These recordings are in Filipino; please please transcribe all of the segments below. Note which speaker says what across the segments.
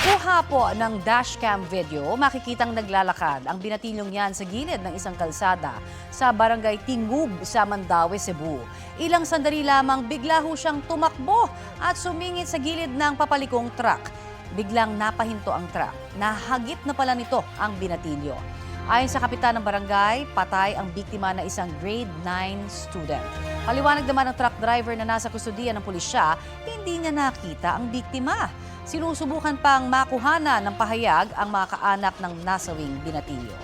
Speaker 1: Nakuha po ng dashcam video, makikitang naglalakad ang binatilyong yan sa gilid ng isang kalsada sa barangay Tingub sa Mandaue, Cebu. Ilang sandali lamang bigla ho siyang tumakbo at sumingit sa gilid ng papalikong truck. Biglang napahinto ang truck. Nahagip na pala nito ang binatilyo. Ayon sa kapitan ng barangay, patay ang biktima na isang grade 9 student. Paliwanag naman ng truck driver na nasa kustudiya ng pulisya, hindi niya nakita ang biktima. Sinusubukan pang makuhana ng pahayag ang mga kaanak ng nasawing binatilyo.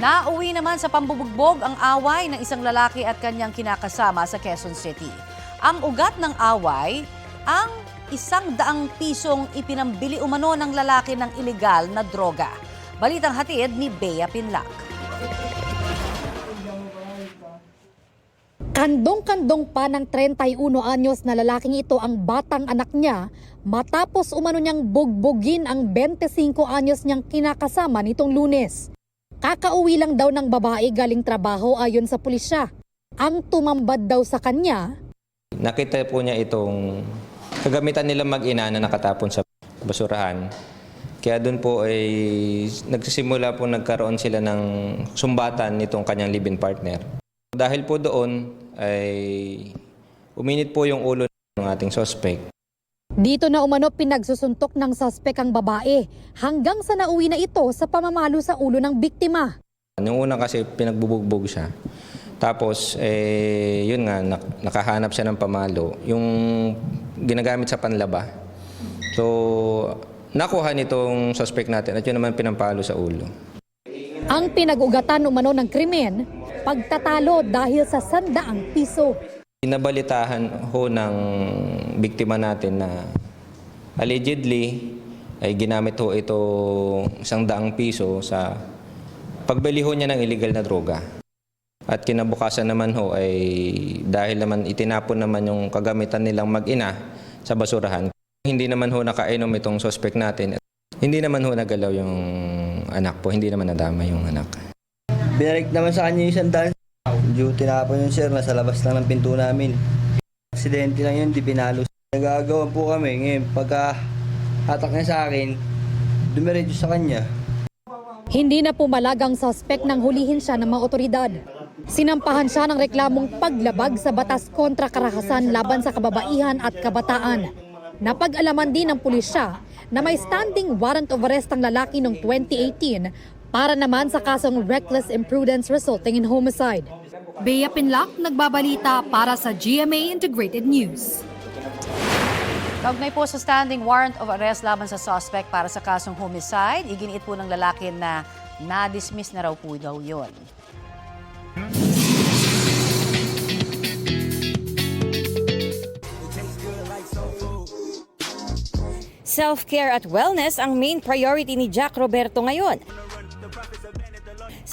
Speaker 1: Nauwi naman sa pambubugbog ang away ng isang lalaki at kanyang kinakasama sa Quezon City. Ang ugat ng away, ang isang daang pisong ipinambili umano ng lalaki ng ilegal na droga. Balitang hatid ni Bea Pinlac.
Speaker 2: Kandong-kandong pa ng 31 anyos na lalaking ito ang batang anak niya matapos umano niyang bugbugin ang 25 anyos niyang kinakasama nitong lunes. Kakauwi lang daw ng babae galing trabaho ayon sa pulisya. Ang tumambad daw sa kanya,
Speaker 3: Nakita po niya itong kagamitan nila mag-ina na nakatapon sa basurahan. Kaya doon po ay nagsisimula po nagkaroon sila ng sumbatan nitong kanyang live-in partner. Dahil po doon ay uminit po yung ulo ng ating suspect.
Speaker 2: dito na umano pinagsusuntok ng suspek ang babae hanggang sa nauwi na ito sa pamamalo sa ulo ng biktima.
Speaker 3: Yung una kasi pinagbubugbog siya. Tapos, eh, yun nga, nak- nakahanap siya ng pamalo. Yung ginagamit sa panlaba. So, nakuha nitong suspect natin at yun naman pinampalo sa ulo.
Speaker 2: Ang pinag-ugatan umano ng krimen, pagtatalo dahil sa sandaang piso.
Speaker 3: Inabalitahan ho ng biktima natin na allegedly ay ginamit ho ito isang daang piso sa pagbili ho niya ng illegal na droga. At kinabukasan naman ho ay dahil naman itinapon naman yung kagamitan nilang mag-ina sa basurahan. Hindi naman ho nakainom itong suspect natin. Hindi naman ho nagalaw yung anak po, hindi naman nadama yung anak.
Speaker 4: Binalik naman sa kanya yung isang daan. Medyo tinapon yung sir, nasa labas lang ng pinto namin. Aksidente lang yun, di binalo. Nagagawa po kami ngayon, pagka hatak niya sa akin, dumiretso sa kanya.
Speaker 2: Hindi na pumalag ang suspek nang hulihin siya ng mga otoridad. Sinampahan siya ng reklamong paglabag sa batas kontra karahasan laban sa kababaihan at kabataan. Napag-alaman din ng pulisya na may standing warrant of arrest ang lalaki noong 2018 para naman sa kasong reckless imprudence resulting in homicide. Bea Pinlock, nagbabalita para sa GMA Integrated News.
Speaker 1: Kaugnay po sa standing warrant of arrest laban sa suspect para sa kasong homicide, iginiit po ng lalaki na na-dismiss na raw po daw yun.
Speaker 5: Self-care at wellness ang main priority ni Jack Roberto ngayon.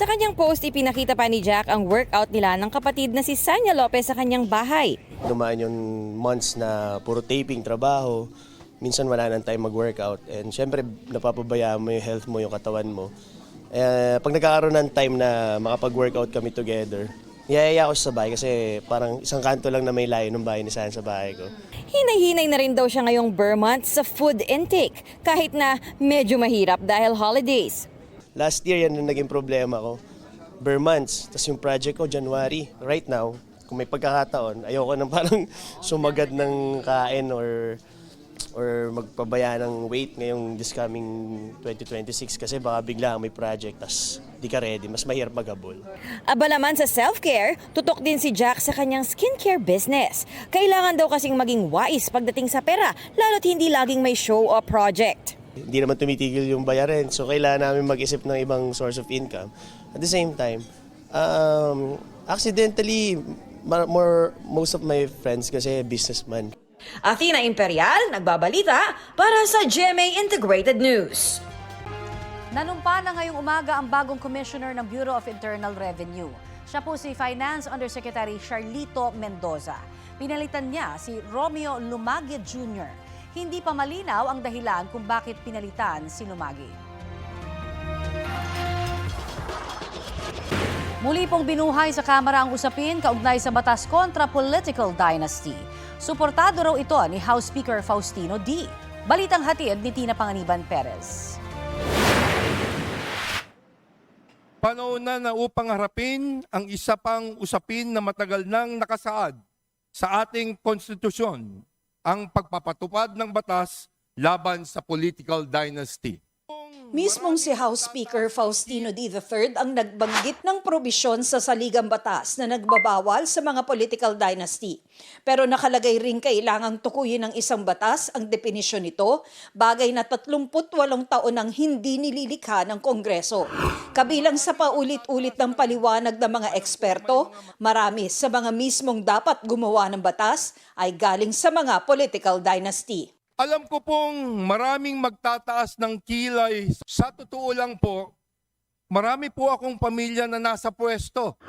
Speaker 5: Sa kanyang post, ipinakita pa ni Jack ang workout nila ng kapatid na si Sanya Lopez sa kanyang bahay.
Speaker 6: Dumaan yung months na puro taping, trabaho. Minsan wala nang time mag-workout. And syempre, napapabayaan mo yung health mo, yung katawan mo. Eh, pag nagkakaroon ng time na makapag-workout kami together, niyayaya ako sa bahay kasi parang isang kanto lang na may layo ng bahay ni San sa bahay ko.
Speaker 5: Hinay-hinay na rin daw siya ngayong Burr month sa food intake, kahit na medyo mahirap dahil holidays.
Speaker 6: Last year, yan yung naging problema ko. Bare months. Tapos yung project ko, January. Right now, kung may pagkakataon, ayoko nang parang sumagad ng kain or or magpabaya ng weight ngayong this coming 2026 kasi baka bigla may project tas di ka ready, mas mahirap maghabol.
Speaker 5: Aba naman sa self-care, tutok din si Jack sa kanyang skincare business. Kailangan daw kasing maging wise pagdating sa pera, lalo't hindi laging may show o project.
Speaker 6: Hindi naman tumitigil yung bayarin, so kailangan namin mag-isip ng ibang source of income. At the same time, um, accidentally, more, most of my friends kasi businessman.
Speaker 5: Athena Imperial, nagbabalita para sa GMA Integrated News.
Speaker 1: Nanumpa na ngayong umaga ang bagong commissioner ng Bureau of Internal Revenue. Siya po si Finance Undersecretary Charlito Mendoza. Pinalitan niya si Romeo Lumagid Jr. Hindi pa malinaw ang dahilan kung bakit pinalitan si Lumagid. Muli pong binuhay sa Kamara ang usapin kaugnay sa batas kontra political dynasty. Suportado raw ito ni House Speaker Faustino D. Balitang hatid ni Tina Panganiban Perez.
Speaker 7: Panahon na na upang harapin ang isa pang usapin na matagal nang nakasaad sa ating konstitusyon, ang pagpapatupad ng batas laban sa political dynasty.
Speaker 8: Mismong si House Speaker Faustino D. III ang nagbanggit ng probisyon sa saligang batas na nagbabawal sa mga political dynasty. Pero nakalagay rin kailangang tukuyin ng isang batas ang definisyon nito, bagay na 38 taon ang hindi nililikha ng Kongreso. Kabilang sa paulit-ulit ng paliwanag ng mga eksperto, marami sa mga mismong dapat gumawa ng batas ay galing sa mga political dynasty.
Speaker 7: Alam ko pong maraming magtataas ng kilay. Sa totoo lang po, marami po akong pamilya na nasa pwesto.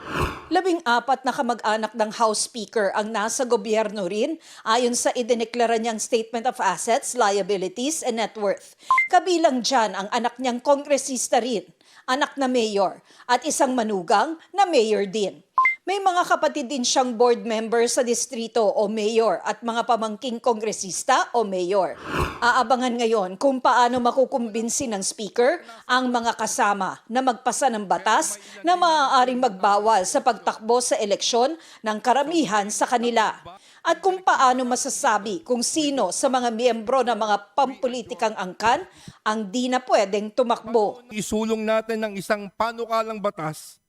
Speaker 8: Labing apat na kamag-anak ng House Speaker ang nasa gobyerno rin ayon sa idineklara niyang Statement of Assets, Liabilities and Net Worth. Kabilang dyan ang anak niyang kongresista rin, anak na mayor, at isang manugang na mayor din. May mga kapatid din siyang board member sa distrito o mayor at mga pamangking kongresista o mayor. Aabangan ngayon kung paano makukumbinsi ng speaker ang mga kasama na magpasa ng batas na maaaring magbawal sa pagtakbo sa eleksyon ng karamihan sa kanila. At kung paano masasabi kung sino sa mga miyembro ng mga pampulitikang angkan ang di na pwedeng tumakbo.
Speaker 7: Isulong natin ng isang panukalang batas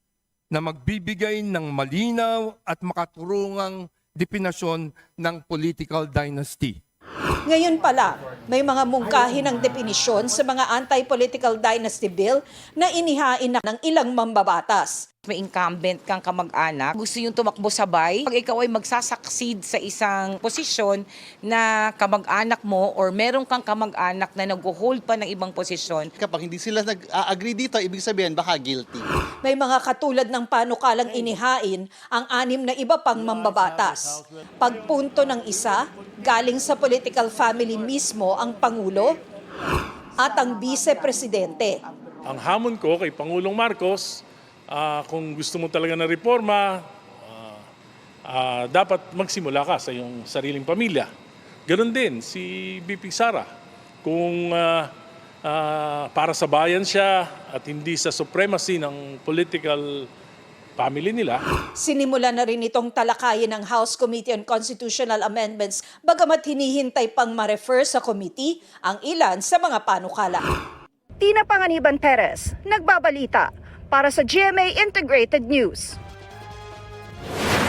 Speaker 7: na magbibigay ng malinaw at makaturungang definasyon ng political dynasty.
Speaker 8: Ngayon pala, may mga mungkahi ng definisyon sa mga anti-political dynasty bill na inihain na ng ilang mambabatas.
Speaker 9: May incumbent kang kamag-anak, gusto yung tumakbo sabay, pag ikaw ay magsasucceed sa isang posisyon na kamag-anak mo or meron kang kamag-anak na nag-hold pa ng ibang posisyon,
Speaker 10: Kapag hindi sila nag-agree dito, ibig sabihin baka guilty.
Speaker 8: May mga katulad ng panukalang inihain ang anim na iba pang mambabatas. Pagpunto ng isa, galing sa political family mismo ang Pangulo at ang Vice-Presidente.
Speaker 11: Ang hamon ko kay Pangulong Marcos, ah, kung gusto mo talaga ng reforma, ah, ah, dapat magsimula ka sa iyong sariling pamilya. Ganon din si BP Sara. Kung ah, ah, para sa bayan siya at hindi sa supremacy ng political family nila,
Speaker 8: Sinimula na rin itong talakayin ng House Committee on Constitutional Amendments bagamat hinihintay pang ma-refer sa committee ang ilan sa mga panukala.
Speaker 12: Tina Panganiban Perez, nagbabalita para sa GMA Integrated News.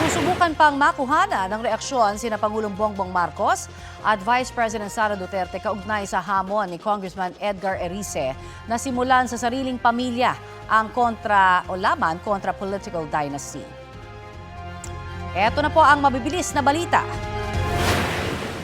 Speaker 1: Susubukan pang makuhana ng reaksyon sina Pangulong Bongbong Marcos at Vice President Sara Duterte kaugnay sa hamon ni Congressman Edgar Erice na simulan sa sariling pamilya ang kontra o laban kontra political dynasty. Ito na po ang mabibilis na balita.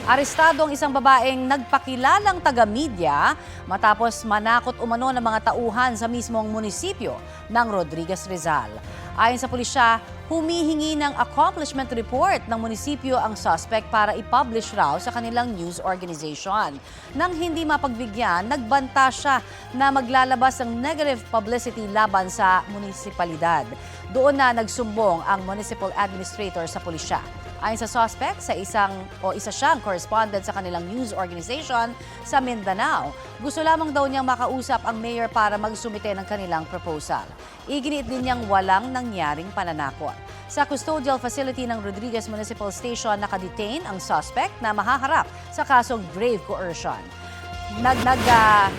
Speaker 1: Arestado ang isang babaeng nagpakilalang taga-media matapos manakot umano ng mga tauhan sa mismong munisipyo ng Rodriguez Rizal. Ayon sa pulisya, humihingi ng accomplishment report ng munisipyo ang suspect para i-publish raw sa kanilang news organization. Nang hindi mapagbigyan, nagbanta siya na maglalabas ng negative publicity laban sa munisipalidad. Doon na nagsumbong ang municipal administrator sa pulisya. Ayon sa suspect, sa isang o isa siyang correspondent sa kanilang news organization sa Mindanao. Gusto lamang daw niyang makausap ang mayor para magsumite ng kanilang proposal. Iginiit din niyang walang nangyaring pananakot. Sa custodial facility ng Rodriguez Municipal Station, nakadetain ang suspect na mahaharap sa kasong grave coercion. Nag, nag, ah,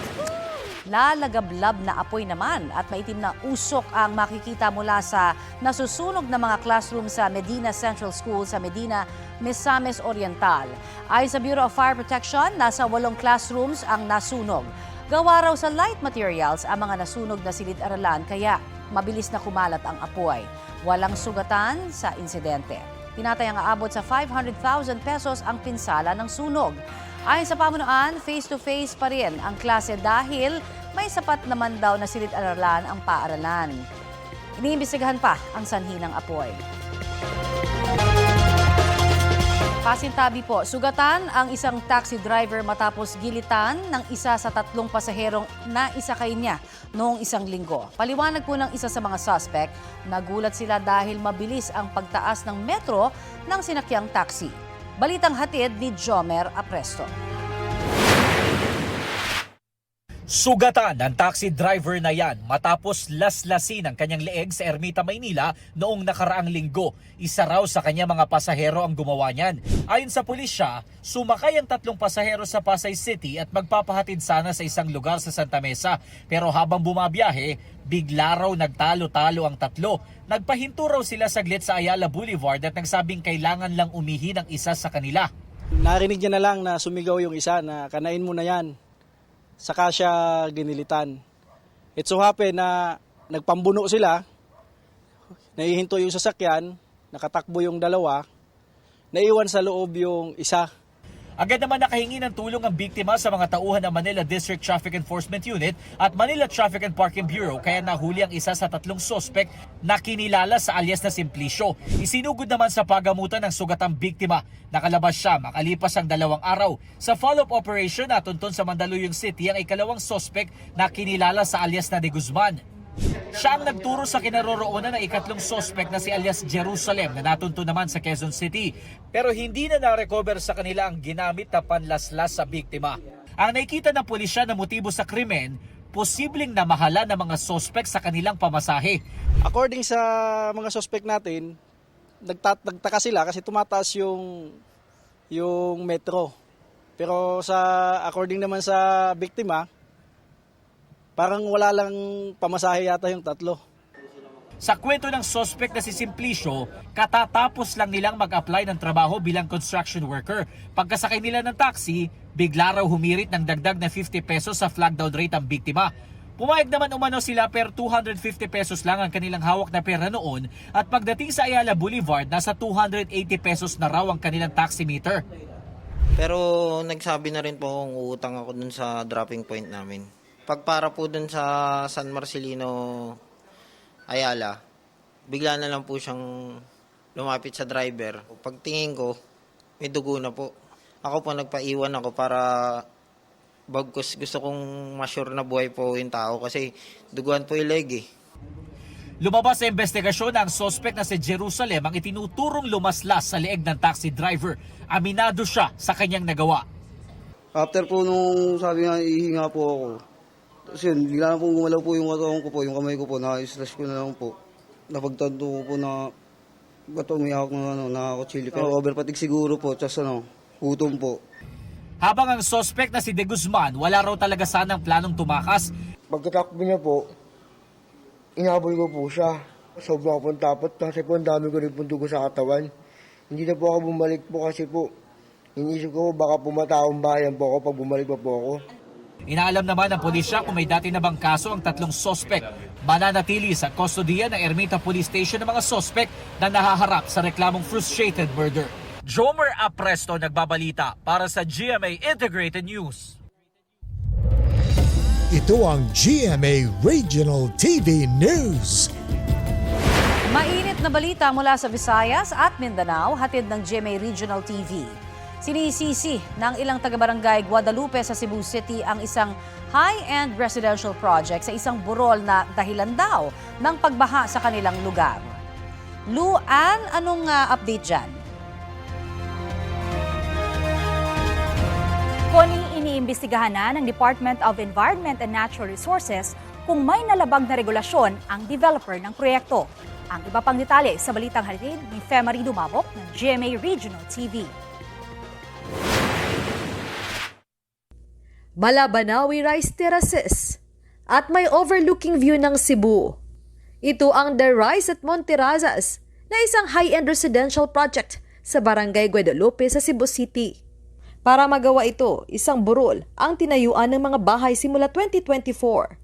Speaker 1: Lalagablab na apoy naman at maitim na usok ang makikita mula sa nasusunog na mga classroom sa Medina Central School sa Medina, Misamis Oriental. Ayon sa Bureau of Fire Protection, nasa walong classrooms ang nasunog. Gawa raw sa light materials ang mga nasunog na silid-aralan kaya mabilis na kumalat ang apoy. Walang sugatan sa insidente. Tinatayang aabot sa 500,000 pesos ang pinsala ng sunog. Ayon sa pamunuan, face-to-face pa rin ang klase dahil may sapat naman daw na silid-aralan ang paaralan. Iniimbestigahan pa ang sanhi ng apoy. Pasintabi po, sugatan ang isang taxi driver matapos gilitan ng isa sa tatlong pasaherong na isakay niya noong isang linggo. Paliwanag po ng isa sa mga suspect, nagulat sila dahil mabilis ang pagtaas ng metro ng sinakyang taxi. Balitang hatid ni Jomer Apresto.
Speaker 13: Sugatan ng taxi driver na yan matapos laslasin ang kanyang leeg sa Ermita, Maynila noong nakaraang linggo. Isa raw sa kanya mga pasahero ang gumawa niyan. Ayon sa pulisya, sumakay ang tatlong pasahero sa Pasay City at magpapahatid sana sa isang lugar sa Santa Mesa. Pero habang bumabiyahe, bigla raw nagtalo-talo ang tatlo. Nagpahinto raw sila saglit sa Ayala Boulevard at nagsabing kailangan lang umihi ng isa sa kanila.
Speaker 14: Narinig niya na lang na sumigaw yung isa na kanain mo na yan. Saka siya ginilitan. It so happen na nagpambuno sila, naihinto yung sasakyan, nakatakbo yung dalawa, naiwan sa loob yung isa.
Speaker 13: Agad naman nakahingi ng tulong ang biktima sa mga tauhan ng Manila District Traffic Enforcement Unit at Manila Traffic and Parking Bureau kaya nahuli ang isa sa tatlong sospek na kinilala sa alias na Simplicio. Isinugod naman sa pagamutan ng sugatang biktima. Nakalabas siya makalipas ang dalawang araw. Sa follow-up operation natuntun sa Mandaluyong City ang ikalawang sospek na kinilala sa alias na De Guzman. Siya ang nagturo sa kinaroroonan ng ikatlong sospek na si alias Jerusalem na natunto naman sa Quezon City. Pero hindi na na-recover sa kanila ang ginamit na panlaslas sa biktima. Ang nakikita ng pulisya na motibo sa krimen, posibleng namahala ng mga sospek sa kanilang pamasahe.
Speaker 14: According sa mga suspect natin, nagtat nagtaka sila kasi tumataas yung yung metro. Pero sa according naman sa biktima, parang wala lang pamasahe yata yung tatlo.
Speaker 13: Sa kwento ng sospek na si Simplicio, katatapos lang nilang mag-apply ng trabaho bilang construction worker. Pagkasakay nila ng taxi, bigla raw humirit ng dagdag na 50 pesos sa flag down rate ang biktima. Pumayag naman umano sila per 250 pesos lang ang kanilang hawak na pera noon at pagdating sa Ayala Boulevard, nasa 280 pesos na raw ang kanilang taximeter.
Speaker 15: Pero nagsabi na rin po kung uutang ako dun sa dropping point namin. Pagpara po dun sa San Marcelino, Ayala, bigla na lang po siyang lumapit sa driver. Pagtingin ko, may dugo na po. Ako po nagpaiwan ako para bagkus gusto kong ma-sure na buhay po yung tao kasi duguan po yung leg eh.
Speaker 13: Lumabas sa investigasyon ang sospek na si Jerusalem ang itinuturong lumaslas sa leeg ng taxi driver. Aminado siya sa kanyang nagawa.
Speaker 4: After po nung sabi nga, ihinga po ako. Tapos yun, bigla na po gumalaw po yung katawan ko po, yung kamay ko po, na-slash ko na lang po. Napagtanto ko po na ba't umihawak ng ano, nakakakutsili. Pero overpatig siguro po, tapos ano, gutom po.
Speaker 13: Habang ang sospek na si De Guzman, wala raw talaga sanang planong tumakas.
Speaker 16: Pagkatakbo niya po, inabol ko po siya. Sobrang akong tapot kasi po ang dami ko rin pong dugo sa katawan. Hindi na po ako bumalik po kasi po, inisip ko baka pumataong bayan po ako pag bumalik pa po ako.
Speaker 13: Inaalam naman ng pulisya kung may dati na bang kaso ang tatlong sospek. Mananatili sa kustodiya ng Ermita Police Station ng mga sospek na nahaharap sa reklamong frustrated murder. Jomer Apresto nagbabalita para sa GMA Integrated News.
Speaker 17: Ito ang GMA Regional TV News.
Speaker 1: Mainit na balita mula sa Visayas at Mindanao, hatid ng GMA Regional TV. Sinisisi ng ilang taga-barangay Guadalupe sa Cebu City ang isang high-end residential project sa isang burol na dahilan daw ng pagbaha sa kanilang lugar. Luan, anong ah, update dyan?
Speaker 18: Koni iniimbestigahan na ng Department of Environment and Natural Resources kung may nalabag na regulasyon ang developer ng proyekto. Ang iba pang detalye sa balitang hatid ni Femari Dumabok ng GMA Regional TV.
Speaker 19: Malabanawi Rice Terraces at may overlooking view ng Cebu. Ito ang The Rise at Monterazas na isang high-end residential project sa Barangay Guadalupe sa Cebu City. Para magawa ito, isang burol ang tinayuan ng mga bahay simula 2024.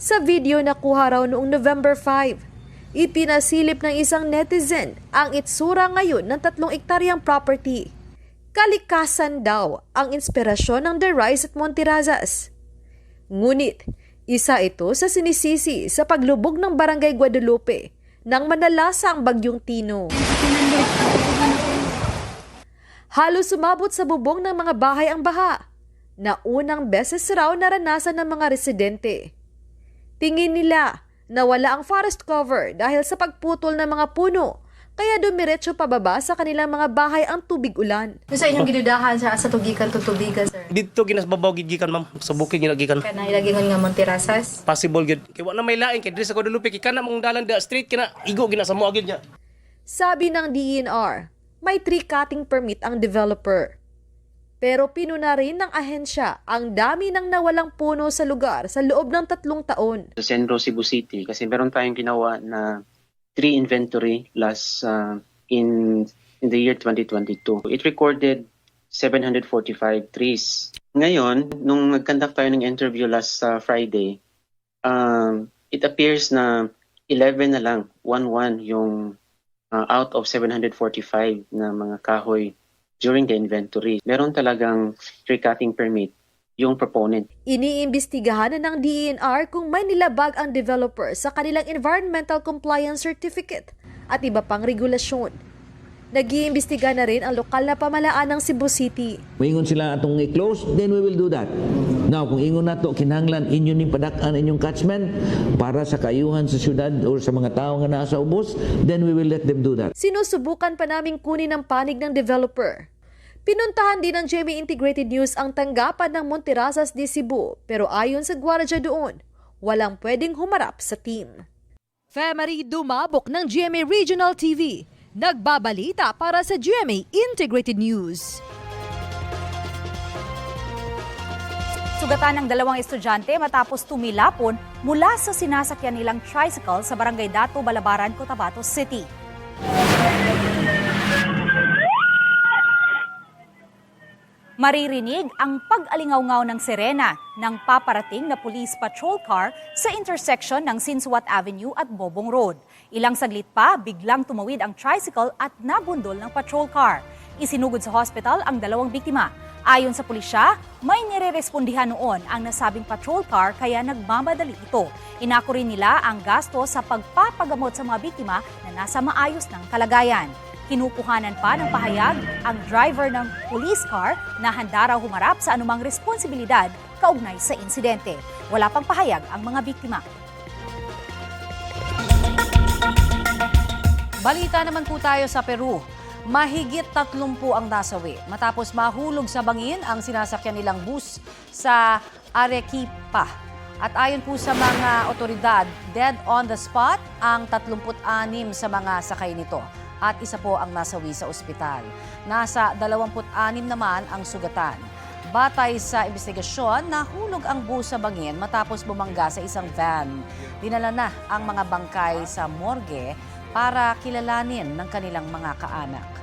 Speaker 19: Sa video na kuha raw noong November 5, ipinasilip ng isang netizen ang itsura ngayon ng tatlong ektaryang property. Kalikasan daw ang inspirasyon ng The Rise at Monterazas. Ngunit, isa ito sa sinisisi sa paglubog ng Barangay Guadalupe nang manalasa ang bagyong Tino. Halos sumabot sa bubong ng mga bahay ang baha na unang beses raw naranasan ng mga residente. Tingin nila na wala ang forest cover dahil sa pagputol ng mga puno kaya dumiretso pababa sa kanilang mga bahay ang tubig ulan.
Speaker 18: Sa inyong gidudahan sa sa tugikan to tubigan sir.
Speaker 6: Dito ginasbabaw gid gikan ma'am sa bukid ginagikan.
Speaker 18: Kana ilagingon nga Monterasas.
Speaker 6: Possible gid. Kay wa na may lain kay diri sa Guadalupe kay kana mong dalan da street kina igo gina sa mo agad niya.
Speaker 19: Sabi ng DENR, may tree cutting permit ang developer. Pero pinuna rin ng ahensya ang dami ng nawalang puno sa lugar sa loob ng tatlong taon.
Speaker 20: sa Centro Cebu City kasi meron tayong ginawa na tree inventory last uh, in in the year 2022. It recorded 745 trees. Ngayon, nung nag-conduct tayo ng interview last uh, Friday, um, it appears na 11 na lang, 1-1 yung uh, out of 745 na mga kahoy during the inventory. Meron talagang tree cutting permit yung proponent.
Speaker 19: Iniimbestigahan na ng DENR kung may nilabag ang developer sa kanilang Environmental Compliance Certificate at iba pang regulasyon. Nag-iimbestiga na rin ang lokal na pamalaan ng Cebu City.
Speaker 21: Moingon sila atong i-close, then we will do that. Now, kung ingon nato kinahanglan inyo ning padakan inyong catchment para sa kayuhan sa syudad o sa mga tao nga naa sa ubos, then we will let them do that.
Speaker 19: Sinusubukan pa naming kunin ang panig ng developer. Pinuntahan din ng GMA Integrated News ang tanggapan ng Monterasas de Cebu pero ayon sa gwardiya doon, walang pwedeng humarap sa team. Femery Dumabok ng GMA Regional TV. Nagbabalita para sa GMA Integrated News.
Speaker 18: Sugatan ng dalawang estudyante matapos tumilapon mula sa sinasakyan nilang tricycle sa Barangay Dato, Balabaran, Cotabato City. Maririnig ang pag-alingaw-ngaw ng sirena ng paparating na police patrol car sa intersection ng Sinsuat Avenue at Bobong Road. Ilang saglit pa, biglang tumawid ang tricycle at nabundol ng patrol car. Isinugod sa hospital ang dalawang biktima. Ayon sa pulisya, may nirerespondihan noon ang nasabing patrol car kaya nagmamadali ito. Inako rin nila ang gasto sa pagpapagamot sa mga biktima na nasa maayos ng kalagayan. Kinukuhanan pa ng pahayag ang driver ng police car na handa raw humarap sa anumang responsibilidad kaugnay sa insidente. Wala pang pahayag ang mga biktima.
Speaker 1: Balita naman po tayo sa Peru. Mahigit 30 ang nasawi matapos mahulog sa bangin ang sinasakyan nilang bus sa Arequipa. At ayon po sa mga otoridad, dead on the spot ang 36 sa mga sakay nito at isa po ang nasawi sa ospital. Nasa 26 naman ang sugatan. Batay sa investigasyon, nahulog ang bus sa bangin matapos bumangga sa isang van. Dinala na ang mga bangkay sa morgue para kilalanin ng kanilang mga kaanak.